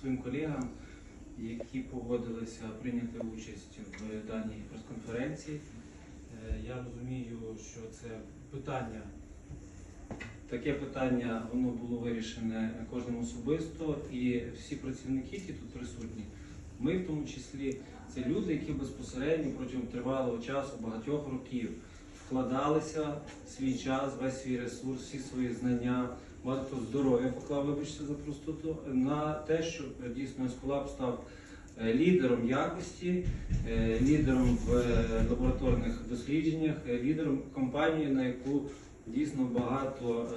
своїм колегам, які погодилися прийняти участь в даній прес-конференції. Е, Я розумію, що це питання, таке питання воно було вирішене кожним особисто, і всі працівники, які тут присутні, ми в тому числі, це люди, які безпосередньо протягом тривалого часу, багатьох років, вкладалися свій час, весь свій ресурс, всі свої знання, багато здоров'я поклав, вибачте за простоту, на те, щоб е, дійсно Ескулап став е, лідером якості, е, лідером в лабораторних дослідженнях, лідером компанії, на яку дійсно багато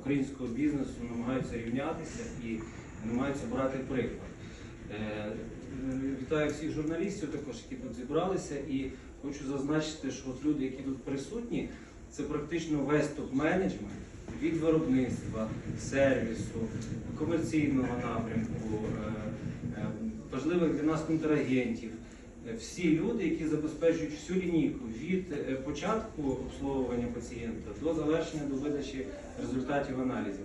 українського бізнесу намагаються рівнятися і намагаються брати приклад. Вітаю всіх журналістів, також які тут зібралися, і хочу зазначити, що от люди, які тут присутні, це практично весь топ-менеджмент від виробництва, сервісу, комерційного напрямку, е, е, важливих для нас контрагентів. Всі люди, які забезпечують всю лінійку від е, початку обслуговування пацієнта до завершення до видачі результатів аналізів.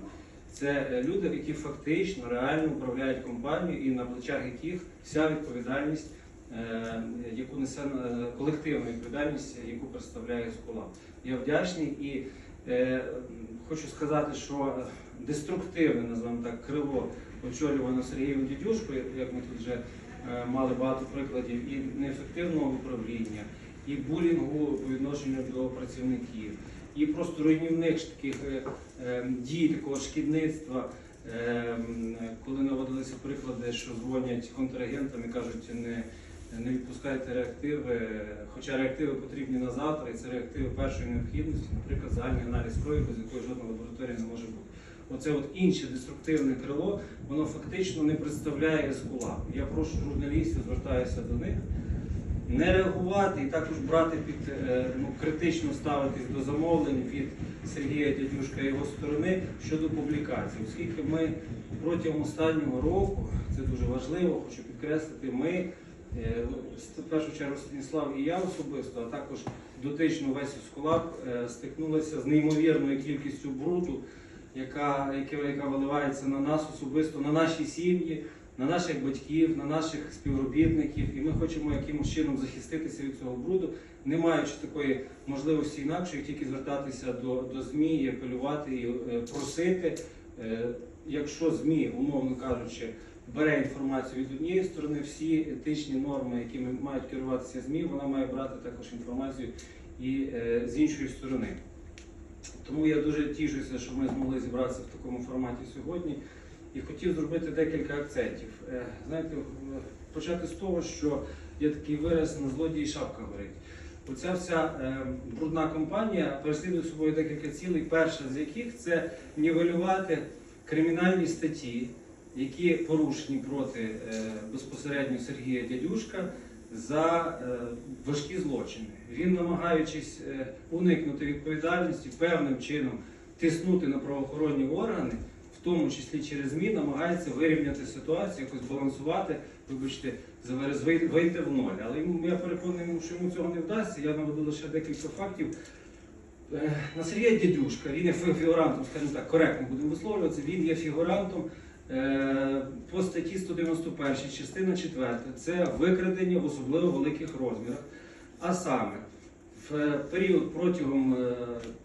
Це люди, які фактично реально управляють компанією і на плечах яких вся відповідальність, яку несе е, колективна відповідальність, яку представляє Скула. Я вдячний і е, хочу сказати, що деструктивне, називаємо так, крило очолювано Сергієм Дідюшкою, як ми тут вже е, мали багато прикладів, і неефективного управління, і булінгу по відношенню до працівників, і просто руйнівних таких е, е, дій, такого шкідництва. е, Коли наводилися приклади, що дзвонять контрагентам і кажуть, не, не відпускайте реактиви, хоча реактиви потрібні на завтра, і це реактиви першої необхідності, наприклад, загальний аналіз крові, без якої жодна лабораторія не може бути. Оце от інше деструктивне крило, воно фактично не представляє ескулап. Я прошу журналістів, звертаюся до них, не реагувати і також брати під е, ну, критично ставитись до замовлень від Сергія Дядюшка і його сторони щодо публікацій, оскільки ми протягом останнього року, це дуже важливо, хочу підкреслити, ми в першу чергу Станіслав і я особисто, а також дотично весь Скулап стикнулися з неймовірною кількістю бруду, яка, яка, виливається на нас особисто, на наші сім'ї, на наших батьків, на наших співробітників, і ми хочемо якимось чином захиститися від цього бруду, не маючи такої можливості інакше, тільки звертатися до, до ЗМІ апелювати і е, просити, е, якщо ЗМІ, умовно кажучи, бере інформацію від однієї сторони, всі етичні норми, якими мають керуватися ЗМІ, вона має брати також інформацію і е, з іншої сторони. Тому я дуже тішуся, що ми змогли зібратися в такому форматі сьогодні. І хотів зробити декілька акцентів. Е, Знаєте, почати з того, що є такий вираз на злодії шапка горить. Оця вся е, брудна компанія переслідує собою декілька цілей, перша з яких це нівелювати кримінальні статті, які порушені проти е, безпосередньо Сергія Дядюшка за е, важкі злочини. Він, намагаючись е, уникнути відповідальності, певним чином тиснути на правоохоронні органи, в тому числі через ЗМІ, намагається вирівняти ситуацію, якось балансувати, вибачте, вийти в ноль. Але йому я переконаний, що йому цього не вдасться. Я наведу лише декілька фактів. На Сергія Дідюшка, він є фігурантом, скажімо так, коректно будемо висловлюватися, він є фігурантом по статті 191, частина 4, це викрадення в особливо великих розмірах. А саме, в е, період протягом е,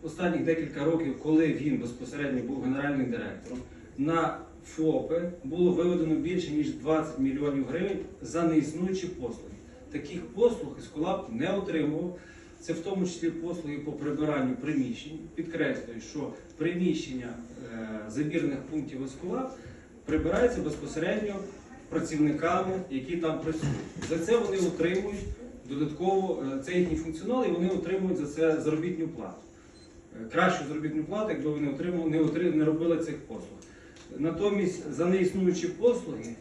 останніх декілька років, коли він безпосередньо був генеральним директором, на ФОПи було виведено більше ніж 20 мільйонів гривень за неіснуючі послуги. Таких послуг Ескулап не отримував. Це в тому числі послуги по прибиранню приміщень. Підкреслюю, що приміщення е, забірних пунктів Ескулап прибираються безпосередньо працівниками, які там працюють. За це вони отримують додатково, е, це їхній функціонал, і вони отримують за це заробітну плату. Е, Кращу заробітну плату, якби вони отримали, не, отримали, не робили цих послуг. Натомість за неіснуючі послуги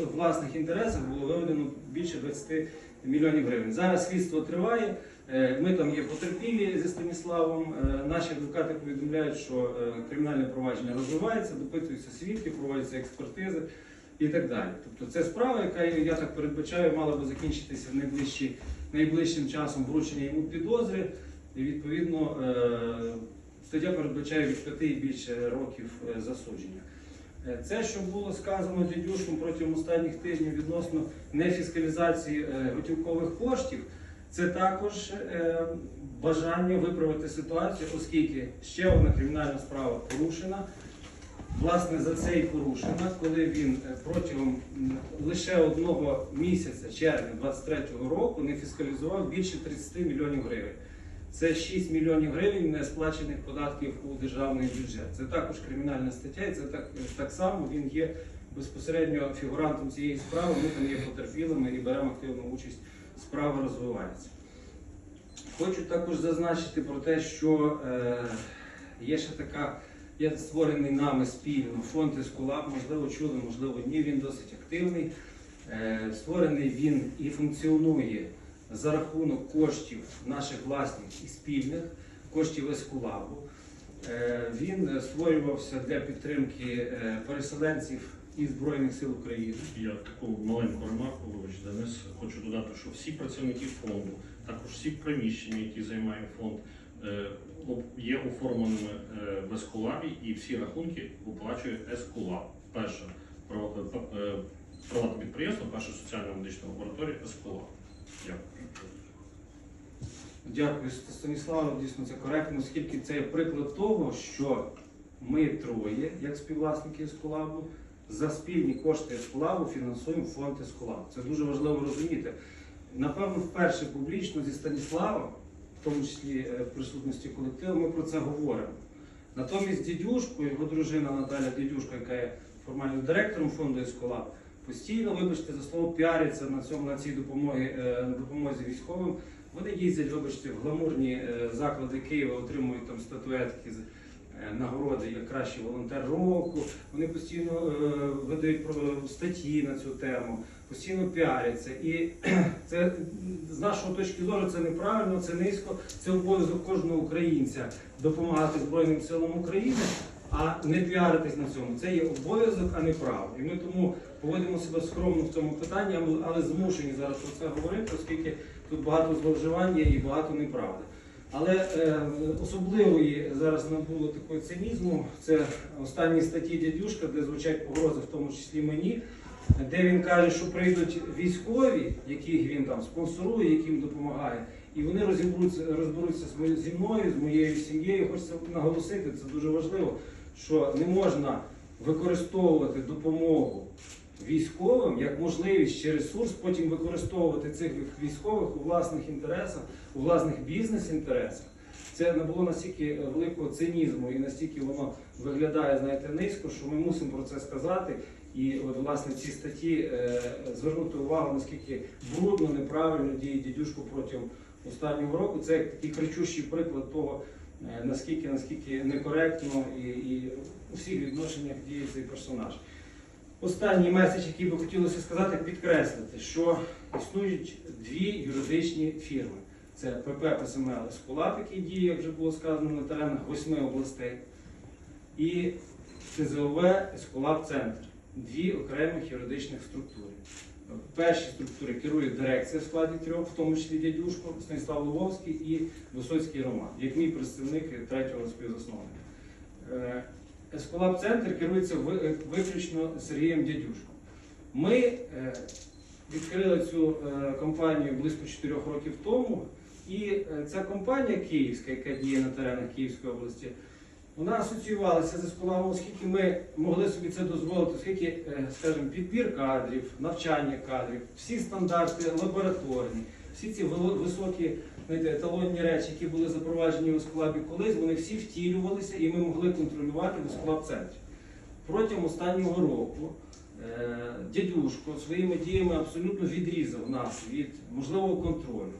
в власних інтересах було виведено більше 20 мільйонів гривень. Зараз слідство триває. Е, Ми там є потерпілі зі Станіславом. е, Наші адвокати повідомляють, що е, кримінальне провадження розвивається, допитуються свідки, проводяться експертизи і так далі. Тобто це справа, яка я так передбачаю, мала би закінчитися в найближчі, найближчим часом вручення йому підозри. І відповідно стаття передбачає від 5 і більше років засудження. Це, що було сказано дідюшком протягом останніх тижнів відносно нефіскалізації готівкових коштів, це також е, бажання виправити ситуацію, оскільки ще одна кримінальна справа порушена. Власне, за це і порушена, коли він е, протягом лише одного місяця, червня 23-го року, не фіскалізував більше 30 мільйонів гривень. Це 6 мільйонів гривень несплачених податків у державний бюджет. Це також кримінальна стаття, і це так, так само він є безпосередньо фігурантом цієї справи. Ми там є потерпілими і беремо активну участь. Справа розвивається. Хочу також зазначити про те, що е, є ще така, є створений нами спільно фонд Ескулап, можливо, чули, можливо, ні. Він досить активний. Е, створений він і функціонує за рахунок коштів наших власних і спільних, коштів Ескулабу. Е, Він створювався для підтримки е, переселенців і Збройних сил України. Я таку маленьку ремарку, вибач, Денис, хочу додати, що всі працівники фонду, також всі приміщення, які займає фонд, е, є оформленими е, в Ескулабі і всі рахунки виплачує Ескулаб. Перша права- е, е, приватне підприємство, перша соціальна медична лабораторія Ескулаб. Дякую. Дякую, Станіславе. Дійсно, це коректно, оскільки це є приклад того, що ми троє, як співвласники Ескулабу, за спільні кошти Ескулабу фінансуємо фонд Ескулаб. Це дуже важливо розуміти. Напевно, вперше публічно зі Станіславом, в тому числі е, в присутності колективу, ми про це говоримо. Натомість дідюшко, його дружина Наталя Дідюшко, яка є формальним директором фонду Ескулаб, постійно, вибачте, за слово піариться на цьому на цій допомогі, е, допомозі військовим. Вони їздять, вибачте, в гламурні е, заклади Києва, отримують там статуетки, нагороди як кращий волонтер року. Вони постійно е, видають статті на цю тему, постійно піаряться. І це з нашої точки зору це неправильно, це низько. Це обов'язок кожного українця допомагати Збройним силам України. А не піаритись на цьому. Це є обов'язок, а не право. І ми тому поводимо себе скромно в цьому питанні, але- змушені зараз про це говорити, оскільки тут багато зловживань є і багато неправди. Але е, особливої зараз набуло такого цинізму. Це останні статті дядюшка, де звучать погрози, в тому числі мені, де він каже, що прийдуть військові, яких він там спонсорує, яким допомагає, і вони розібруться, розберуться зі мною, з моєю сім'єю. Хочеться наголосити, це дуже важливо, що не можна використовувати допомогу військовим як можливість чи ресурс потім використовувати цих військових у власних інтересах, у власних бізнес-інтересах. Це не було настільки великого цинізму і настільки воно виглядає, знаєте, низько, що ми мусимо про це сказати. І от власне ці статті е, звернути увагу, наскільки брудно, неправильно діє дідюшко протягом останнього року. Це як такий кричущий приклад того, е, наскільки наскільки некоректно і, і у всіх відношеннях діє цей персонаж. Останній меседж, який би хотілося сказати, підкреслити, що існують дві юридичні фірми. Це ПП ПСМЛ Ескулап, який діє, як вже було сказано, на теренах восьми областей, і ТЗОВ Ескулап Центр. Дві окремих юридичних структури. В першій структурі керує дирекція в складі трьох, в тому числі дядюшко, Станіслав Лововський і Висоцький Роман, як мій представник третього співзасновника. Е, Ескулап центр керується виключно Сергієм Дядюшком. Ми е, відкрили цю е, компанію близько 4 років тому, і е, ця компанія київська, яка діє на теренах Київської області, вона асоціювалася з Ескулапом, оскільки ми могли собі це дозволити, оскільки, е, скажімо, підбір кадрів, навчання кадрів, всі стандарти лабораторні, всі ці високі знаєте, еталонні речі, які були запроваджені в Ескулабі колись, вони всі втілювалися і ми могли контролювати в Ескулаб центрі. Протягом останнього року е, дядюшко своїми діями абсолютно відрізав нас від можливого контролю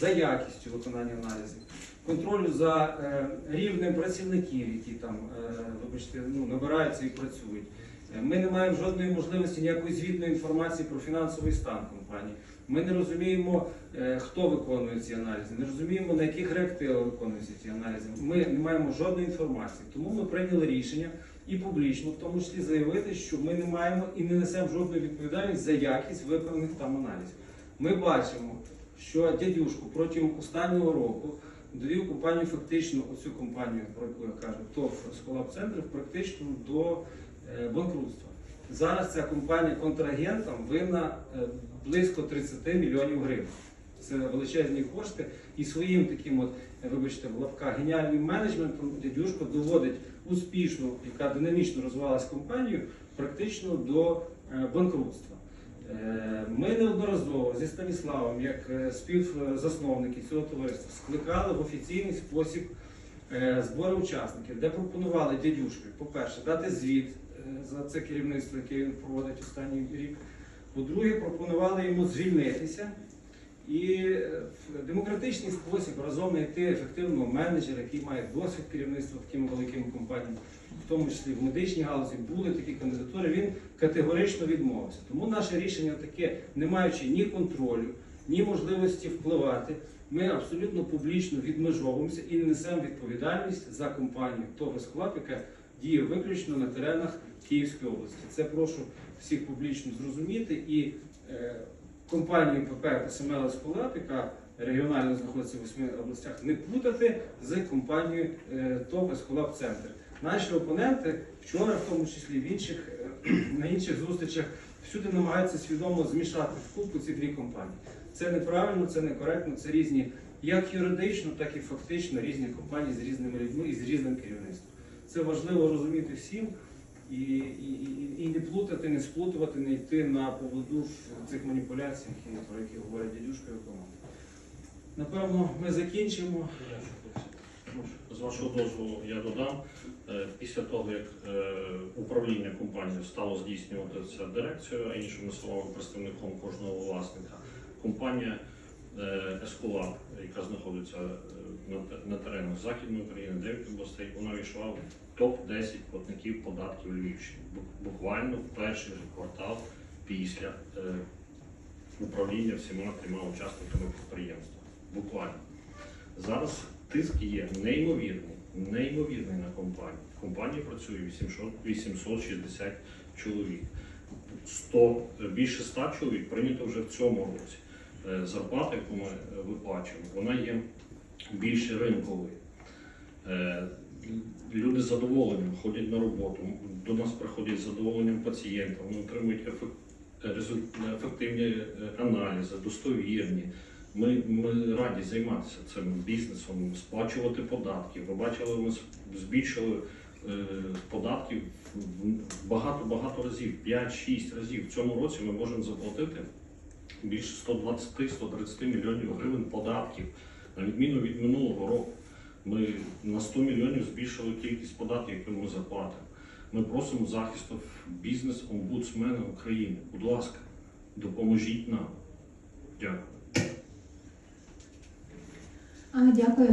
за якістю виконання аналізів, контролю за е, рівнем працівників, які там е, вибачте, ну, набираються і працюють. Ми не маємо жодної можливості ніякої звітної інформації про фінансовий стан компанії. Ми не розуміємо, е, хто виконує ці аналізи, не розуміємо, на яких реактивах виконуються ці аналізи. Ми не маємо жодної інформації. Тому ми прийняли рішення і публічно, в тому числі, заявити, що ми не маємо і не несемо жодної відповідальності за якість виконаних там аналізів. Ми бачимо, що дядюшко протягом останнього року довів компанію фактично, оцю компанію, про яку я кажу, ТОВ Сколаб Центр, практично до банкрутства. Зараз ця компанія контрагентам винна е, близько 30 мільйонів гривень. Це величезні кошти. І своїм таким, от, е, вибачте, в лапках геніальним менеджментом дядюшко доводить успішну, яка динамічно розвивалася компанію, практично до е, банкрутства. Е, Ми неодноразово зі Станіславом, як е, співзасновники цього товариства, скликали в офіційний спосіб е, збори учасників, де пропонували дядюшкові, по-перше, дати звіт е, за це керівництво, яке він проводить останній рік. По-друге, пропонували йому звільнитися і е, в демократичний спосіб разом знайти ефективного менеджера, який має досвід керівництва такими великими компаніями, в тому числі в медичній галузі були такі кандидатури. Він категорично відмовився. Тому наше рішення таке, не маючи ні контролю, ні можливості впливати. Ми абсолютно публічно відмежовуємося і несемо відповідальність за компанію ТОВ «Ескулап», яка діє виключно на теренах Київської області. Це прошу всіх публічно зрозуміти і е, компанію ПП СМЛ «Ескулап», яка регіонально знаходиться в восьми областях, не плутати з компанією е, ТОВ «Ескулап Центр. Наші опоненти вчора, в тому числі в інших, е, на інших зустрічах, всюди намагаються свідомо змішати в купу ці дві компанії. Це неправильно, це некоректно, це різні як юридично, так і фактично різні компанії з різними людьми і з різним керівництвом. Це важливо розуміти всім і, і, і, і не плутати, не сплутувати, не йти на поводу в цих маніпуляціях, про які говорять дядюшка і команда. Напевно, ми закінчимо. З вашого дозволу я додам. Е, Після того, як е, управління компанією стало здійснювати це дирекцією, а іншими словами, представником кожного власника, компанія е, яка знаходиться е, на теренах Західної України, 9 областей, вона війшла в топ-10 платників податків Львівщини. Буквально в перший квартал після е, управління всіма трьома учасниками підприємства. Буквально. Зараз тиск є неймовірний, неймовірний на компанію. В компанії працює 860 чоловік. 100, більше 100 чоловік прийнято вже в цьому році. Е, Зарплата, яку ми е, виплачуємо, вона є більше ринковою. Е, Люди з задоволенням ходять на роботу. До нас приходять з задоволенням пацієнти, вони отримують ефективні аналізи, достовірні. Ми, ми раді займатися цим бізнесом, сплачувати податки. Ви бачили, ми збільшили е, податків багато-багато разів, 5-6 разів. В цьому році ми можемо заплатити більше 120-130 мільйонів гривень податків, на відміну від минулого року. Ми на 100 мільйонів збільшили кількість податків, які ми заплатимо. Ми просимо захисту бізнес-омбудсмена України. Будь ласка, допоможіть нам. Дякую. Дякую.